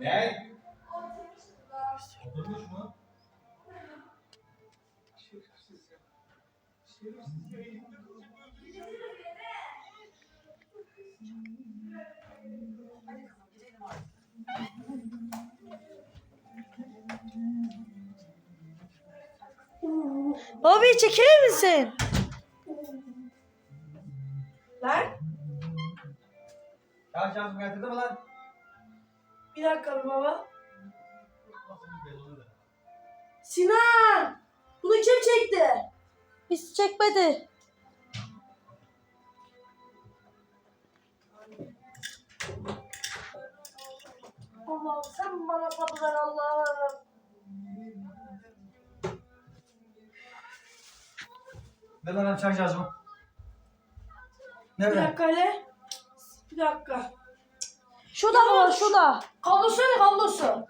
Ne? Oturmuş mu? Bir çekilir misin? Lan Şarj şarjımı getirdi mi lan? Bir dakika bir baba. Sinan! Bunu kim çekti? Biz çekmedi. Allah'ım sen bana sabır ver Allah'ım. Ver lan şarj şarjımı. Bir Nerede? dakika hele. Bir dakika. Şurada baba şurada. Kablosu ne kablosu?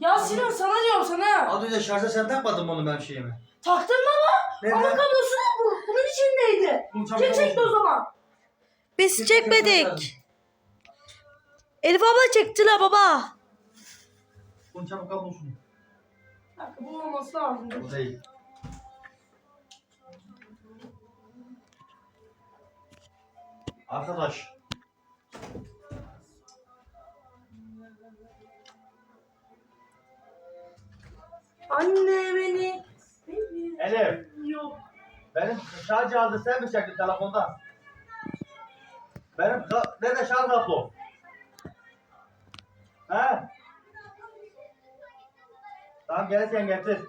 Ya Sinan sana diyorum sana. Az önce şarja sen takmadın mı onu ben şeyimi? Taktın mı ama? Nerede? Ama kablosu ne bu? Bunun içindeydi. Bunu çabuk Kim çekti o zaman? Biz çekmedik. Elif abla çektiler baba. Bunu çabuk kablosunu. Bir dakika bu olması lazım. Bu değil. Arkadaş. Anne beni. Elif. Yok. Benim şarj aldı sen mi çektin telefonda? Benim nerede şarj kablo? He? Tamam gelirken getir.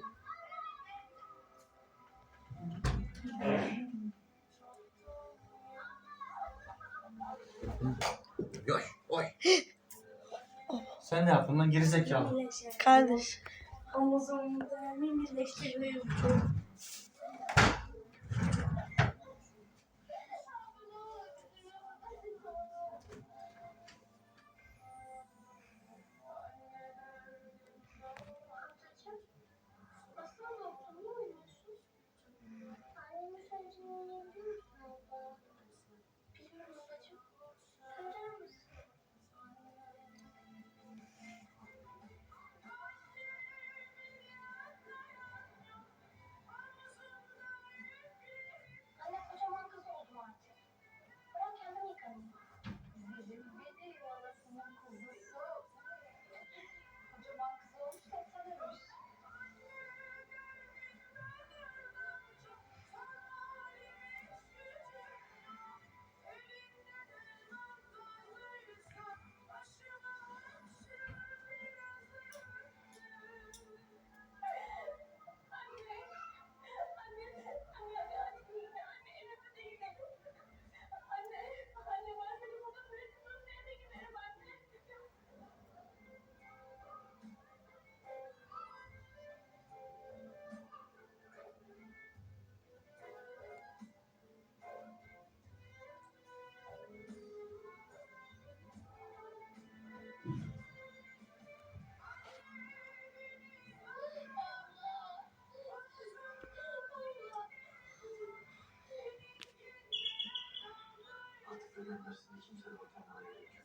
Yoş, oy. Sen ne yaptın lan gerizekalı? Kardeş. Amazon'da emin birleştirmeyi görebilirsiniz. Kimse de bakmamaya gerek yok.